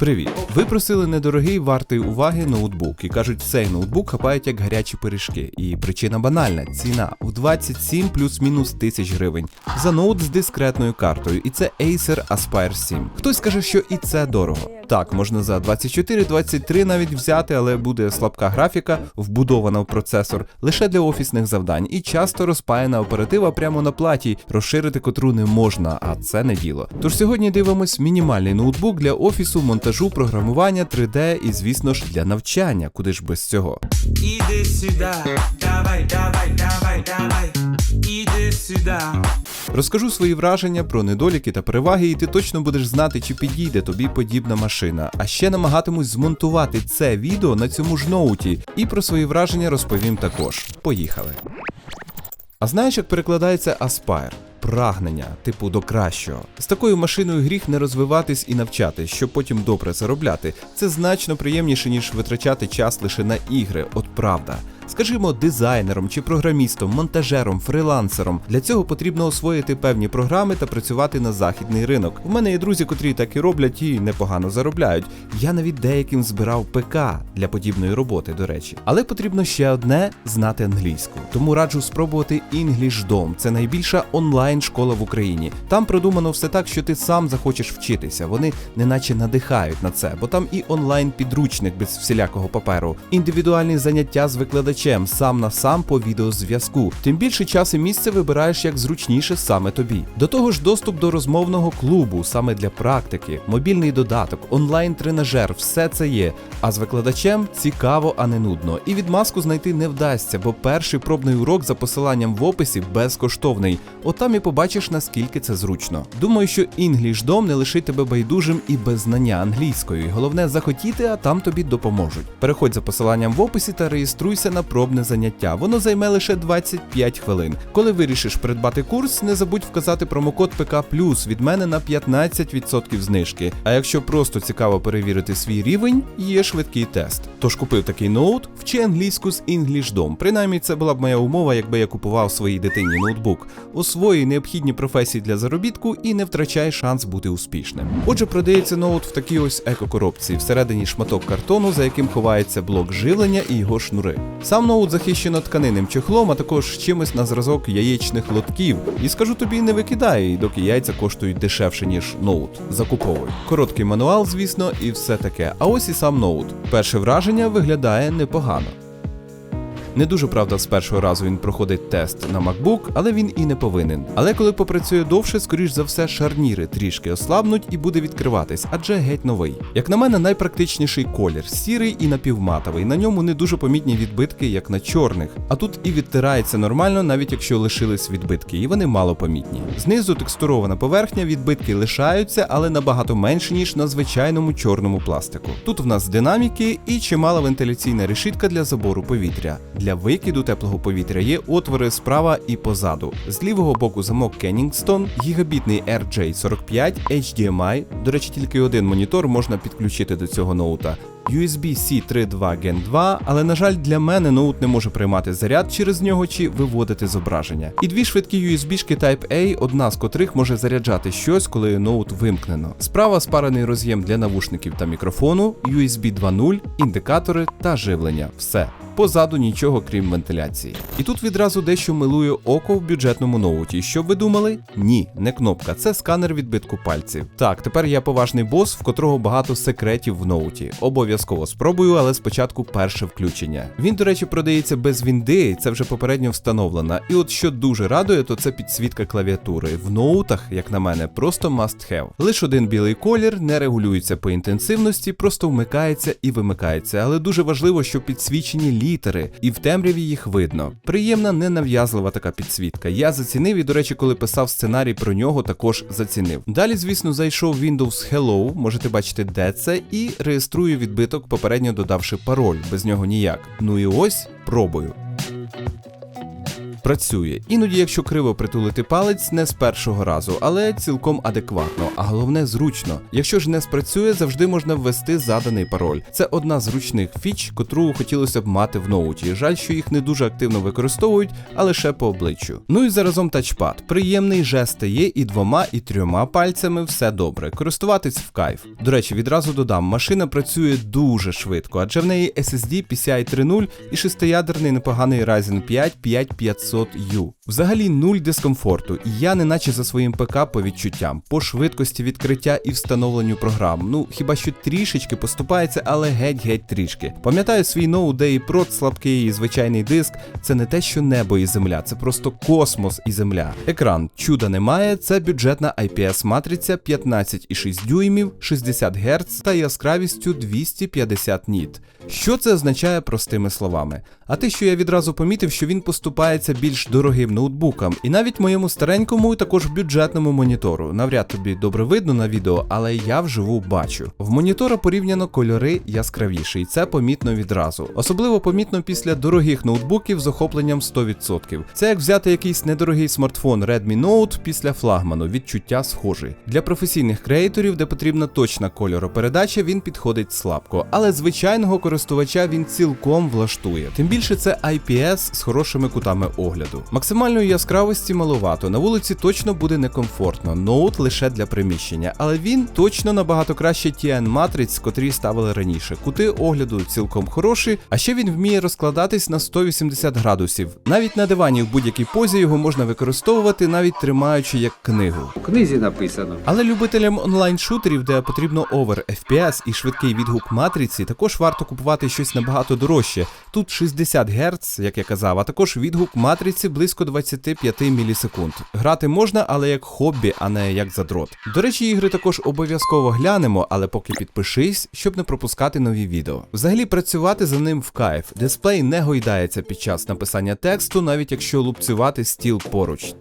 Привіт! Ви просили недорогий вартий уваги ноутбук і кажуть, цей ноутбук хапають як гарячі пиріжки. І причина банальна: ціна у 27 плюс-мінус тисяч гривень за ноут з дискретною картою. І це Acer Aspire 7. Хтось каже, що і це дорого. Так, можна за 24-23 навіть взяти, але буде слабка графіка, вбудована в процесор лише для офісних завдань, і часто розпаяна оператива прямо на платі, розширити котру не можна, а це не діло. Тож сьогодні дивимось мінімальний ноутбук для офісу, монтажу, програмування, 3D і, звісно ж, для навчання, куди ж без цього. Іди сюди, давай, давай, давай, давай, іди сюди. Розкажу свої враження про недоліки та переваги, і ти точно будеш знати, чи підійде тобі подібна машина. А ще намагатимусь змонтувати це відео на цьому ж ноуті, і про свої враження розповім також. Поїхали. А знаєш, як перекладається Aspire? Прагнення, типу до кращого. З такою машиною гріх не розвиватись і навчатись, щоб потім добре заробляти. Це значно приємніше, ніж витрачати час лише на ігри, от правда. Скажімо, дизайнером чи програмістом, монтажером, фрилансером. Для цього потрібно освоїти певні програми та працювати на західний ринок. У мене є друзі, котрі так і роблять і непогано заробляють. Я навіть деяким збирав ПК для подібної роботи, до речі. Але потрібно ще одне знати англійську. Тому раджу спробувати EnglishDom. Це найбільша онлайн школа в Україні. Там продумано все так, що ти сам захочеш вчитися. Вони неначе надихають на це, бо там і онлайн підручник без всілякого паперу, індивідуальні заняття з викладачем сам на сам по відеозв'язку. Тим більше час і місце вибираєш як зручніше саме тобі. До того ж, доступ до розмовного клубу саме для практики, мобільний додаток, онлайн-тренажер, все це є. А з викладачем цікаво, а не нудно. І відмазку знайти не вдасться, бо перший пробний урок за посиланням в описі безкоштовний. От і побачиш наскільки це зручно. Думаю, що EnglishDom не лишить тебе байдужим і без знання англійської. Головне захотіти, а там тобі допоможуть. Переходь за посиланням в описі та реєструйся на пробне заняття. Воно займе лише 25 хвилин. Коли вирішиш придбати курс, не забудь вказати промокод ПК від мене на 15% знижки. А якщо просто цікаво перевірити свій рівень, є швидкий тест. Тож купив такий ноут, вчи англійську з EnglishDom. Принаймні, це була б моя умова, якби я купував своїй дитині ноутбук. Освоюй необхідні професії для заробітку і не втрачай шанс бути успішним. Отже, продається ноут в такій ось екокоробці. Всередині шматок картону, за яким ховається блок живлення і його шнури. Сам ноут захищено тканинним чохлом, а також чимось на зразок яєчних лотків. І скажу тобі, не викидай, доки яйця коштують дешевше, ніж ноут. Закуповуй. Короткий мануал, звісно, і все таке. А ось і сам ноут. Перше враження виглядає непогано. Не дуже правда, з першого разу він проходить тест на MacBook, але він і не повинен. Але коли попрацює довше, скоріш за все, шарніри трішки ослабнуть і буде відкриватись, адже геть новий. Як на мене, найпрактичніший колір сірий і напівматовий. На ньому не дуже помітні відбитки, як на чорних. А тут і відтирається нормально, навіть якщо лишились відбитки, і вони мало помітні. Знизу текстурована поверхня, відбитки лишаються, але набагато менше, ніж на звичайному чорному пластику. Тут в нас динаміки і чимала вентиляційна решітка для забору повітря. Для викиду теплого повітря є отвори справа і позаду. З лівого боку замок Кеннінгстон, гігабітний RJ45, HDMI. До речі, тільки один монітор можна підключити до цього ноута. USB-C 3.2 Gen 2, але на жаль, для мене ноут не може приймати заряд через нього чи виводити зображення. І дві швидкі USB-шки Type-A, одна з котрих може заряджати щось, коли ноут вимкнено. Справа спарений роз'єм для навушників та мікрофону, USB 2.0, індикатори та живлення. Все. Позаду нічого крім вентиляції. І тут відразу дещо милує око в бюджетному ноуті. Що ви думали? Ні, не кнопка, це сканер відбитку пальців. Так, тепер я поважний бос, в котрого багато секретів в ноуті. Обов'язково спробую, але спочатку перше включення. Він, до речі, продається без вінди, це вже попередньо встановлена. І от що дуже радує, то це підсвітка клавіатури. В ноутах, як на мене, просто must have. Лише один білий колір не регулюється по інтенсивності, просто вмикається і вимикається. Але дуже важливо, що підсвічені літери, і в темряві їх видно. Приємна, ненав'язлива така підсвітка. Я зацінив і, до речі, коли писав сценарій про нього, також зацінив. Далі, звісно, зайшов Windows Hello, можете бачити, де це, і реєструю відбиток, попередньо додавши пароль, без нього ніяк. Ну і ось пробую. Працює. Іноді, якщо криво притулити палець, не з першого разу, але цілком адекватно, а головне зручно. Якщо ж не спрацює, завжди можна ввести заданий пароль. Це одна з ручних фіч, котру хотілося б мати в ноуті. Жаль, що їх не дуже активно використовують, а лише по обличчю. Ну і заразом тачпад. Приємний жест є і двома, і трьома пальцями все добре. Користуватись в кайф. До речі, відразу додам, машина працює дуже швидко, адже в неї SSD PCI 3.0 і шестиядерний непоганий Ryzen 5 5500U. Взагалі нуль дискомфорту, і я не наче за своїм ПК по відчуттям, по швидкості відкриття і встановленню програм. Ну хіба що трішечки поступається, але геть-геть трішки. Пам'ятаю свій де і прот слабкий, і звичайний диск. Це не те, що небо і земля, це просто космос і земля. Екран чуда немає, це бюджетна IPS матриця 15,6 дюймів, 60 Гц та яскравістю 250 ніт. Що це означає простими словами? А те, що я відразу помітив, що він поступається більш дорогим ноутбукам, і навіть моєму старенькому також бюджетному монітору. Навряд тобі добре видно на відео, але я вживу бачу. В монітора порівняно кольори яскравіші, і це помітно відразу. Особливо помітно після дорогих ноутбуків з охопленням 100%. Це як взяти якийсь недорогий смартфон Redmi Note після флагману, відчуття схожі. Для професійних креаторів, де потрібна точна кольоропередача, він підходить слабко, але звичайного користувача він цілком влаштує. Тим більше це IPS з хорошими кутами огляду. Максимальної яскравості маловато. На вулиці точно буде некомфортно. Ноут лише для приміщення, але він точно набагато краще TN матриць, котрі ставили раніше. Кути огляду цілком хороші, а ще він вміє розкладатись на 180 градусів. Навіть на дивані в будь-якій позі його можна використовувати, навіть тримаючи як книгу. У книзі написано. Але любителям онлайн-шутерів, де потрібно овер FPS і швидкий відгук матриці, також варто купувати щось набагато дорожче. Тут 60 Гц, як я казав, а також відгук матриці близько 25 мілісекунд. Грати можна, але як хобі, а не як задрот. До речі, ігри також обов'язково глянемо, але поки підпишись, щоб не пропускати нові відео. Взагалі працювати за ним в кайф. Дисплей не гойдається під час написання тексту, навіть якщо лупцювати стіл поруч.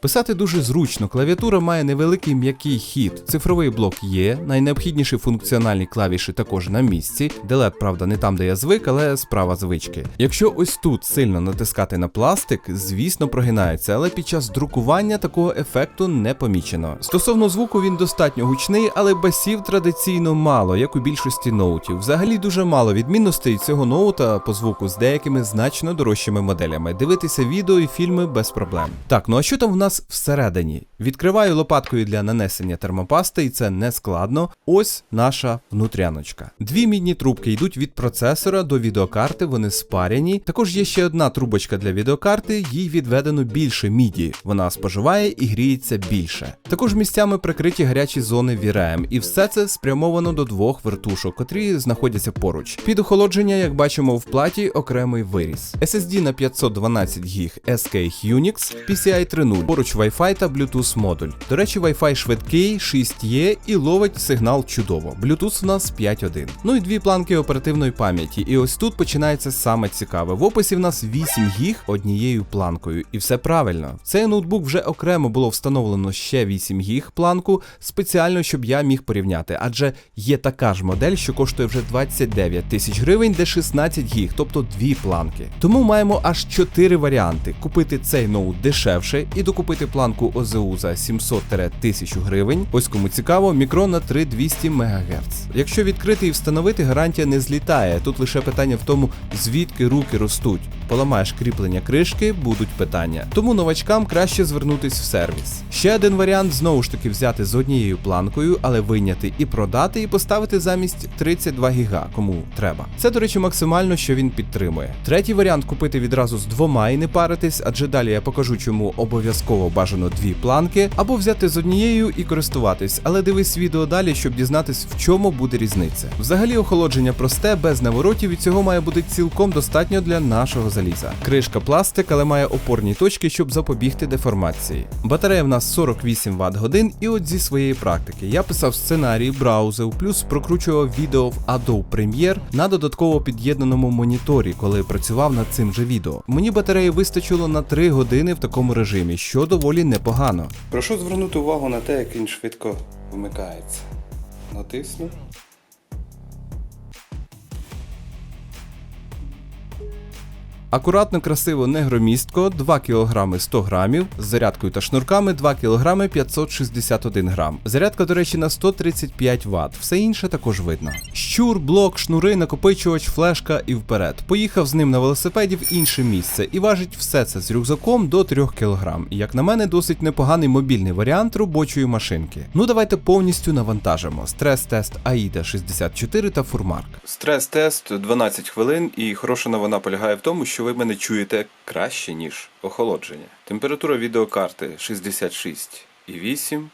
Писати дуже зручно, клавіатура має невеликий м'який хід, цифровий блок є, найнеобхідніші функціональні клавіші також на місці. Делет, правда, не там, де я звик, але справа звички. Якщо ось тут сильно натискати на пластик, звісно, прогинається, але під час друкування такого ефекту не помічено. Стосовно звуку, він достатньо гучний, але басів традиційно мало, як у більшості ноутів. Взагалі дуже мало відмінностей цього ноута по звуку з деякими значно дорожчими моделями. Дивитися відео і фільми без проблем. Так, ну а що там в нас всередині? Відкриваю лопаткою для нанесення термопасти, і це не складно. Ось наша внутряночка. Дві мідні трубки йдуть від процесора до відеокарти, вони спаряні. Також є ще одна трубочка для відеокарти, їй відведено більше міді. Вона споживає і гріється більше. Також місцями прикриті гарячі зони VRM, і все це спрямовано до двох вертушок, котрі знаходяться поруч. Під охолодження, як бачимо в платі, окремий виріз. SSD на 512 ГБ SK Unix, PCI 3.0, поруч Wi-Fi та Bluetooth модуль. До речі, Wi-Fi швидкий, 6E і ловить сигнал чудово. Bluetooth у нас 5.1. Ну і дві планки оперативної пам'яті. І ось тут починається саме цікаве. В описі в нас 8 гіг однією планкою. І все правильно. В цей ноутбук вже окремо було встановлено ще 8 гіг планку, спеціально, щоб я міг порівняти. Адже є така ж модель, що коштує вже 29 тисяч гривень, де 16 гіг, тобто дві планки. Тому маємо аж 4 варіанти: купити цей ноут дешевше і докупити планку ОЗУ за 700-1000 гривень. Ось кому цікаво, мікро на 3200 МГц. Якщо відкрити і встановити, гарантія не злітає. Тут лише питання в тому, звідки руки ростуть. Поламаєш кріплення кришки, будуть питання. Тому новачкам краще звернутись в сервіс. Ще один варіант знову ж таки взяти з однією планкою, але вийняти і продати, і поставити замість 32 гіга, кому треба. Це, до речі, максимально, що він підтримує. Третій варіант купити відразу з двома і не паритись, адже далі я покажу, чому обов'язково бажано дві планки, або взяти з однією і користуватись, але дивись відео далі, щоб дізнатись, в чому буде різниця. Взагалі, охолодження просте, без наворотів, і цього має бути цілком достатньо для нашого заліза. Кришка пластик, але має опорні точки, щоб запобігти деформації. Батарея в нас 48 Вт годин, і от зі своєї практики я писав сценарій, браузив, плюс прокручував відео в Adobe Premiere на додатково під'єднаному моніторі, коли працював над цим же відео. Мені батареї вистачило на 3 години в такому режимі, що доволі непогано. Прошу звернути увагу на те, як він швидко вмикається. Натисну. Акуратно, красиво, не громістко, 2 кг 100 грамів, з зарядкою та шнурками 2 кг 561 грам. Зарядка, до речі, на 135 Вт. Все інше також видно. Щур, блок, шнури, накопичувач, флешка і вперед. Поїхав з ним на велосипеді в інше місце і важить все це з рюкзаком до 3 кг. І як на мене, досить непоганий мобільний варіант робочої машинки. Ну давайте повністю навантажимо. Стрес-тест AIDA 64 та Фурмарк. Стрес-тест 12 хвилин, і хороша новина полягає в тому, що ви мене чуєте краще, ніж охолодження. Температура відеокарти 66,8.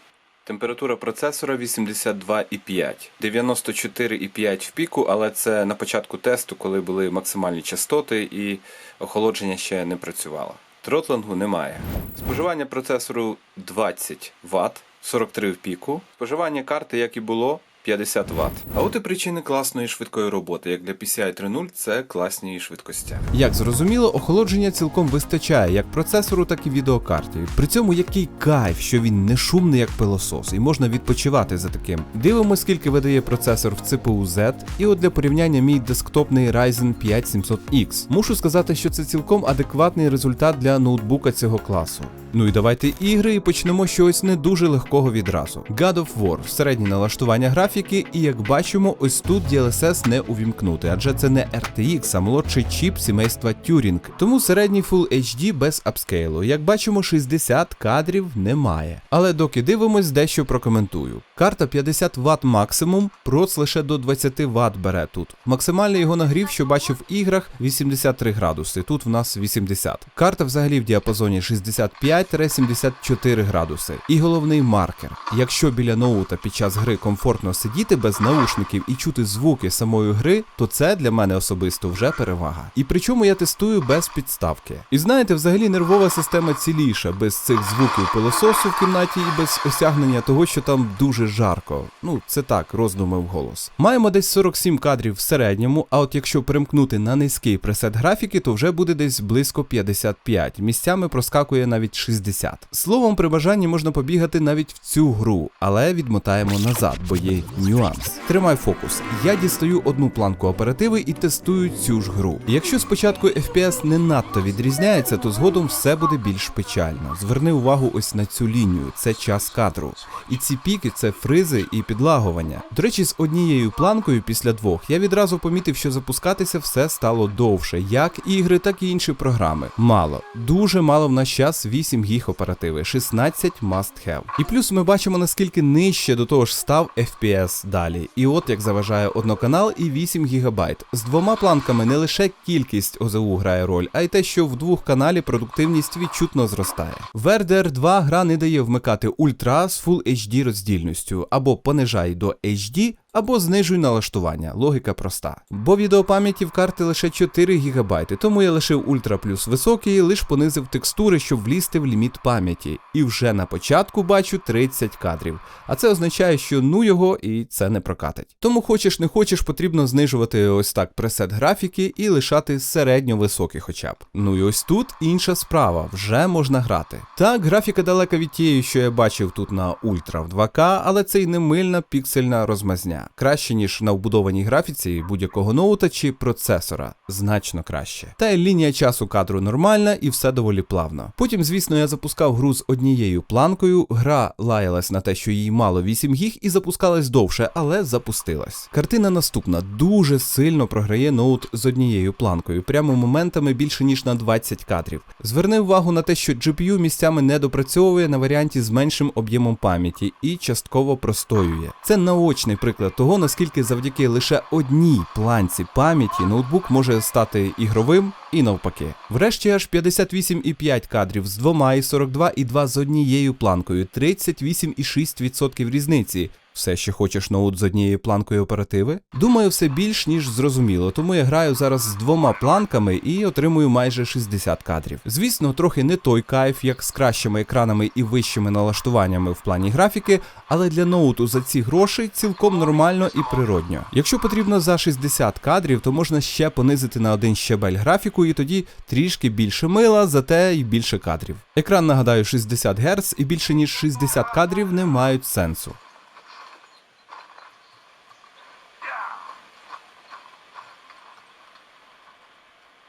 Температура процесора 82,5. 94,5 в піку, але це на початку тесту, коли були максимальні частоти і охолодження ще не працювало. Тротлингу немає. Споживання процесору 20 Вт, 43 в піку. Споживання карти, як і було, 50 Вт. А от і причини класної швидкої роботи. Як для PCI 3.0 це класні швидкості. Як зрозуміло, охолодження цілком вистачає як процесору, так і відеокарті. При цьому який кайф, що він не шумний, як пилосос, і можна відпочивати за таким. Дивимось, скільки видає процесор в CPU Z, і от для порівняння мій десктопний Ryzen 5 700X. Мушу сказати, що це цілком адекватний результат для ноутбука цього класу. Ну і давайте ігри і почнемо чогось не дуже легкого відразу. God of War середнє налаштування графіки, і як бачимо, ось тут DLSS не увімкнути, адже це не RTX, а молодший чіп сімейства Turing. Тому середній Full HD без апскейлу. Як бачимо, 60 кадрів немає. Але доки дивимось, дещо прокоментую. Карта 50 Вт максимум, проц лише до 20 Вт бере тут. Максимальний його нагрів, що бачив в іграх, 83 градуси. Тут в нас 80. Карта взагалі в діапазоні 65-74 градуси. І головний маркер. Якщо біля ноута під час гри комфортно сидіти без наушників і чути звуки самої гри, то це для мене особисто вже перевага. І причому я тестую без підставки. І знаєте, взагалі нервова система ціліша без цих звуків пилососу в кімнаті і без осягнення того, що там дуже жарко. Ну, це так, роздуми в голос. Маємо десь 47 кадрів в середньому, а от якщо перемкнути на низький пресет графіки, то вже буде десь близько 55. Місцями проскакує навіть 60. Словом, при бажанні можна побігати навіть в цю гру, але відмотаємо назад, бо є нюанс. Тримай фокус. Я дістаю одну планку оперативи і тестую цю ж гру. Якщо спочатку FPS не надто відрізняється, то згодом все буде більш печально. Зверни увагу ось на цю лінію, це час кадру. І ці піки це фризи і підлагування. До речі, з однією планкою після двох я відразу помітив, що запускатися все стало довше, як ігри, так і інші програми. Мало, дуже мало в наш час 8 гіг оперативи, 16 must have. І плюс ми бачимо наскільки нижче до того ж став FPS далі. І от як заважає одноканал і 8 ГБ. З двома планками не лише кількість ОЗУ грає роль, а й те, що в двох каналі продуктивність відчутно зростає. В RDR 2 гра не дає вмикати ультра з Full HD роздільністю або понижай до HD, або знижуй налаштування. Логіка проста. Бо відеопам'яті в карти лише 4 ГБ, тому я лишив ультра плюс високий, лиш понизив текстури, щоб влізти в ліміт пам'яті. І вже на початку бачу 30 кадрів. А це означає, що ну його і це не прокатить. Тому хочеш не хочеш, потрібно знижувати ось так пресет графіки і лишати середньо високий хоча б. Ну і ось тут інша справа, вже можна грати. Так, графіка далека від тієї, що я бачив тут на ультра в 2К, але це й не мильна піксельна розмазня. Краще, ніж на вбудованій графіці будь-якого ноута чи процесора. Значно краще. Та й лінія часу кадру нормальна і все доволі плавно. Потім, звісно, я запускав гру з однією планкою. Гра лаялась на те, що їй мало 8 гіг і запускалась довше, але запустилась. Картина наступна дуже сильно програє ноут з однією планкою, прямо моментами більше ніж на 20 кадрів. Зверни увагу на те, що GPU місцями не допрацьовує на варіанті з меншим об'ємом пам'яті і частково простоює. Це наочний приклад того, наскільки завдяки лише одній планці пам'яті ноутбук може стати ігровим і навпаки. Врешті аж 58,5 кадрів з двома і 42 і 2 з однією планкою, 38,6% різниці. Все ще хочеш ноут з однією планкою оперативи? Думаю, все більш ніж зрозуміло, тому я граю зараз з двома планками і отримую майже 60 кадрів. Звісно, трохи не той кайф, як з кращими екранами і вищими налаштуваннями в плані графіки, але для ноуту за ці гроші цілком нормально і природньо. Якщо потрібно за 60 кадрів, то можна ще понизити на один щебель графіку, і тоді трішки більше мила, зате й більше кадрів. Екран нагадаю 60 Гц і більше ніж 60 кадрів не мають сенсу.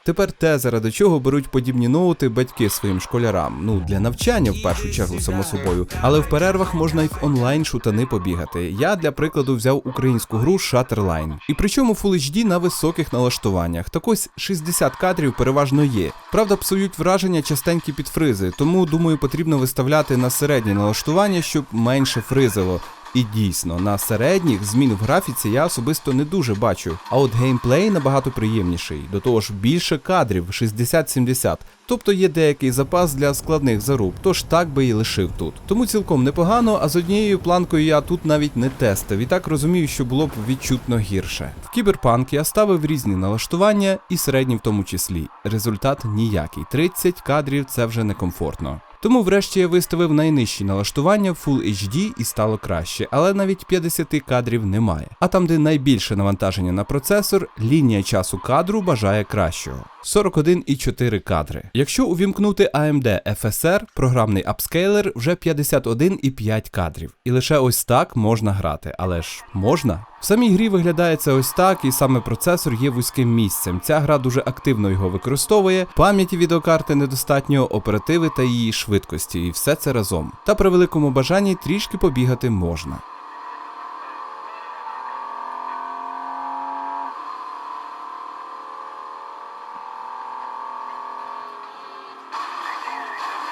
Тепер те, заради чого беруть подібні ноути батьки своїм школярам. Ну для навчання в першу чергу, само собою, але в перервах можна й в онлайн шутани побігати. Я для прикладу взяв українську гру Shutterline. І причому Full HD на високих налаштуваннях. Так ось 60 кадрів переважно є. Правда, псують враження частенькі підфризи, тому думаю, потрібно виставляти на середнє налаштування, щоб менше фризило. І дійсно, на середніх змін в графіці я особисто не дуже бачу. А от геймплей набагато приємніший, до того ж більше кадрів 60-70. Тобто є деякий запас для складних заруб, тож так би і лишив тут. Тому цілком непогано, а з однією планкою я тут навіть не тестив, і так розумію, що було б відчутно гірше. В кіберпанк я ставив різні налаштування, і середні в тому числі. Результат ніякий. 30 кадрів це вже некомфортно. Тому врешті я виставив найнижчі налаштування в Full HD і стало краще, але навіть 50 кадрів немає. А там, де найбільше навантаження на процесор, лінія часу кадру бажає кращого. 41,4 кадри. Якщо увімкнути AMD FSR, програмний апскейлер вже 51,5 кадрів. І лише ось так можна грати, але ж можна. В самій грі виглядає це ось так, і саме процесор є вузьким місцем. Ця гра дуже активно його використовує, пам'яті відеокарти недостатньо, оперативи та її швидкості, і все це разом. Та при великому бажанні трішки побігати можна.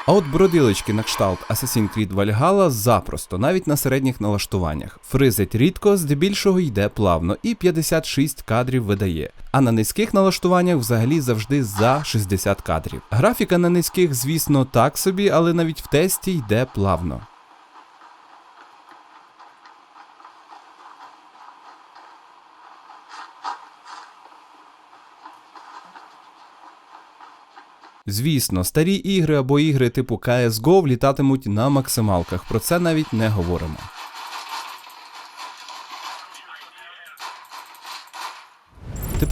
А от бродилочки на кшталт Assassin's Creed Valhalla запросто, навіть на середніх налаштуваннях. Фризить рідко, здебільшого йде плавно і 56 кадрів видає. А на низьких налаштуваннях взагалі завжди за 60 кадрів. Графіка на низьких, звісно, так собі, але навіть в тесті йде плавно. Звісно, старі ігри або ігри типу CSGO влітатимуть на максималках, про це навіть не говоримо.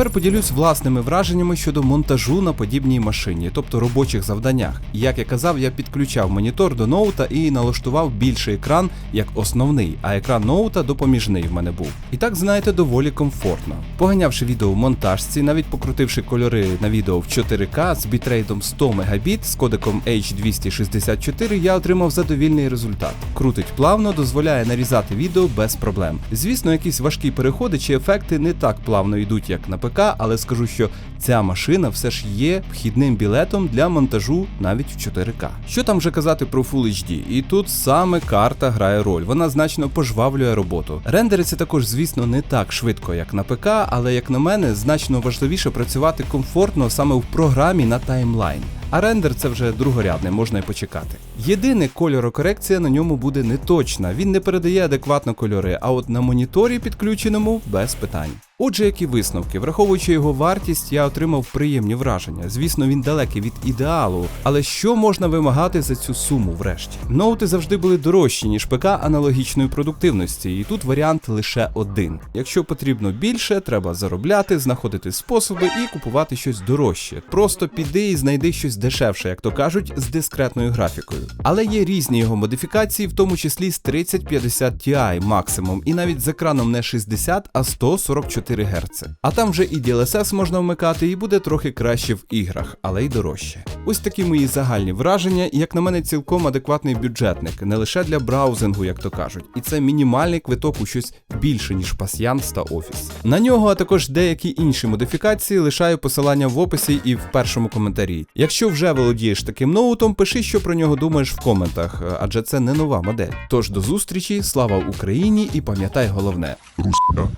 Тепер поділюсь власними враженнями щодо монтажу на подібній машині, тобто робочих завданнях. Як я казав, я підключав монітор до ноута і налаштував більший екран як основний, а екран ноута допоміжний в мене був. І так, знаєте, доволі комфортно. Поганявши відео в монтажці, навіть покрутивши кольори на відео в 4К з бітрейтом 100 Мбіт з кодеком H264, я отримав задовільний результат. Крутить плавно, дозволяє нарізати відео без проблем. Звісно, якісь важкі переходи чи ефекти не так плавно йдуть, як на ПК, але скажу, що ця машина все ж є вхідним білетом для монтажу навіть в 4К. Що там вже казати про Full HD? І тут саме карта грає роль. Вона значно пожвавлює роботу. Рендериться також, звісно, не так швидко, як на ПК, але як на мене, значно важливіше працювати комфортно саме в програмі на таймлайн. А рендер це вже другорядне, можна й почекати. Єдине кольорокорекція на ньому буде неточна, він не передає адекватно кольори, а от на моніторі підключеному без питань. Отже, які висновки, враховуючи його вартість, я отримав приємні враження. Звісно, він далекий від ідеалу, але що можна вимагати за цю суму врешті? Ноути завжди були дорожчі, ніж ПК аналогічної продуктивності, і тут варіант лише один. Якщо потрібно більше, треба заробляти, знаходити способи і купувати щось дорожче. Просто піди і знайди щось дешевше, як то кажуть, з дискретною графікою. Але є різні його модифікації, в тому числі з 3050 Ti максимум, і навіть з екраном не 60, а 144 Гц. А там вже і DLSS можна вмикати, і буде трохи краще в іграх, але й дорожче. Ось такі мої загальні враження, і як на мене, цілком адекватний бюджетник, не лише для браузингу, як то кажуть, і це мінімальний квиток у щось більше, ніж пасьянс та офіс. На нього, а також деякі інші модифікації, лишаю посилання в описі і в першому коментарі. Якщо вже володієш таким ноутом, пиши, що про нього думаєш в коментах, адже це не нова модель. Тож до зустрічі, слава Україні і пам'ятай головне. Руська.